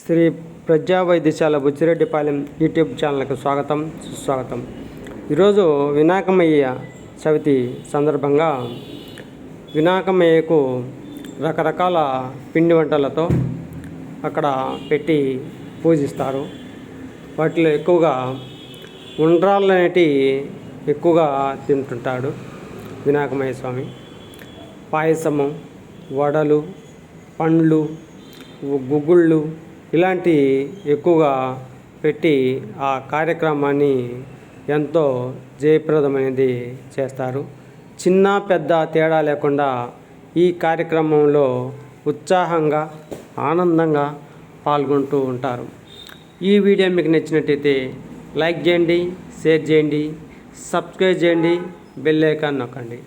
శ్రీ ప్రజా వైద్యశాల బుచ్చిరెడ్డిపాలెం యూట్యూబ్ ఛానల్కు స్వాగతం సుస్వాగతం. ఈరోజు వినాయకమయ్య చవితి సందర్భంగా వినాయకమయ్యకు రకరకాల పిండి వంటలతో అక్కడ పెట్టి పూజిస్తారు. వాటిలో ఎక్కువగా ఉండ్రాళ్ళు అనేటివి ఎక్కువగా తింటుంటాడు వినాయకమయ్య స్వామి. పాయసము వడలు పండ్లు గుగ్గుళ్ళు ఇలాంటి ఎక్కువగా పెట్టి ఆ కార్యక్రమాన్ని ఎంతో జయప్రదమైనది చేస్తారు. చిన్న పెద్ద తేడా లేకుండా ఈ కార్యక్రమంలో ఉత్సాహంగా ఆనందంగా పాల్గొంటూ ఉంటారు. ఈ వీడియో మీకు నచ్చినట్టయితే లైక్ చేయండి షేర్ చేయండి సబ్స్క్రైబ్ చేయండి బెల్ ఐకాన్ నొక్కండి.